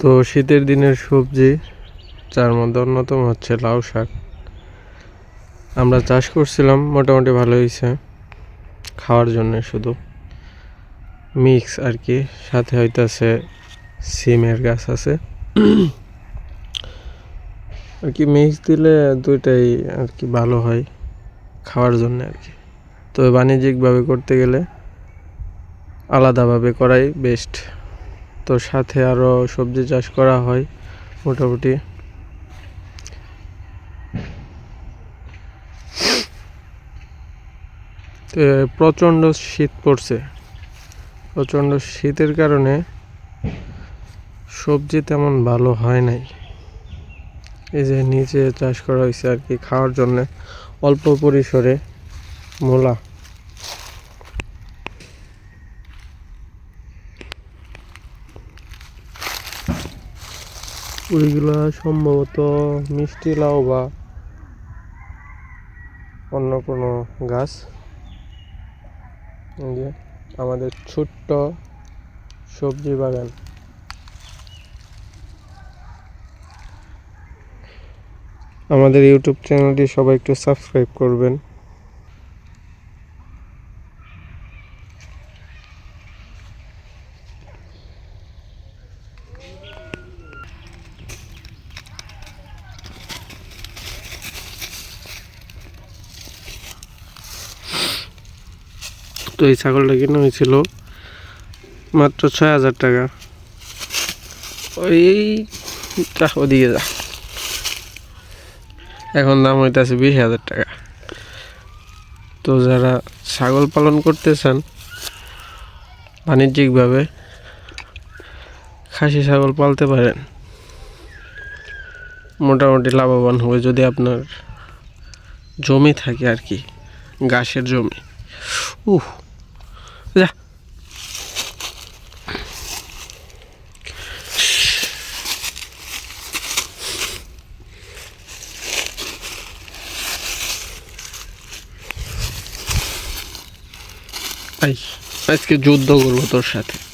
তো শীতের দিনের সবজি, যার মধ্যে অন্যতম হচ্ছে লাউ শাক। আমরা চাষ করছিলাম, মোটামুটি ভালো হয়েছে, খাওয়ার জন্য শুধু। মিক্স আর কি, সাথে হইতাছে সিমের গাছ আছে। আর কি মিক্স দিলে দুইটাই আর কি ভালো হয়, খাওয়ার জন্য আর কি। তবে বাণিজ্যিকভাবে করতে গেলে আলাদাভাবে করাই বেস্ট তো সাথে আরও সবজি চাষ করা হয়, মোটামুটি। প্রচণ্ড শীত পড়ছে। প্রচণ্ড শীতের কারণে সবজি তেমন ভালো হয় নাই। এই যে নিচে চাষ করা হয়েছে আর কি, খাওয়ার জন্য অল্প পরিসরে মূলা। ওইগুলা সম্ভবত মিষ্টি লাউ বা অন্য কোনো গাছ। যে আমাদের ছোট্ট সবজি বাগান। আমাদের ইউটিউব চ্যানেলটি সবাই একটু সাবস্ক্রাইব করবেন। তো এই ছাগলটা কিনে হয়েছিল মাত্র ছয় হাজার টাকা। ওই ওদিকে যা। এখন দাম হইতেছে বিশ হাজার টাকা। তো যারা ছাগল পালন করতে চান, বাণিজ্যিকভাবে খাসি ছাগল পালতে পারেন, মোটামুটি লাভবান হবে যদি আপনার জমি থাকে আর কি, ঘাসের জমি। উহ যা। আজকে যুদ্ধ করব তোর সাথে।